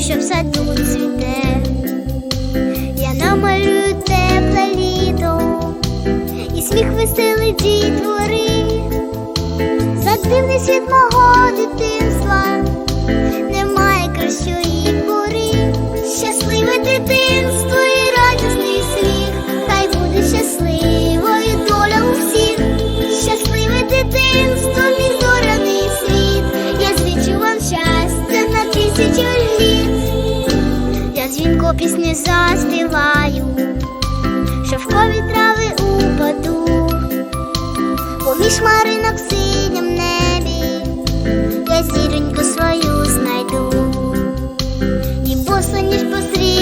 що в саду цвіте. Я намалюю тепле літо і сміх веселий дітвори. За дивний світ мого дитинства пісні заспіваю, шовкові трави упаду, поміж маринок в синім небі, я зіроньку свою знайду, і босоніж посрі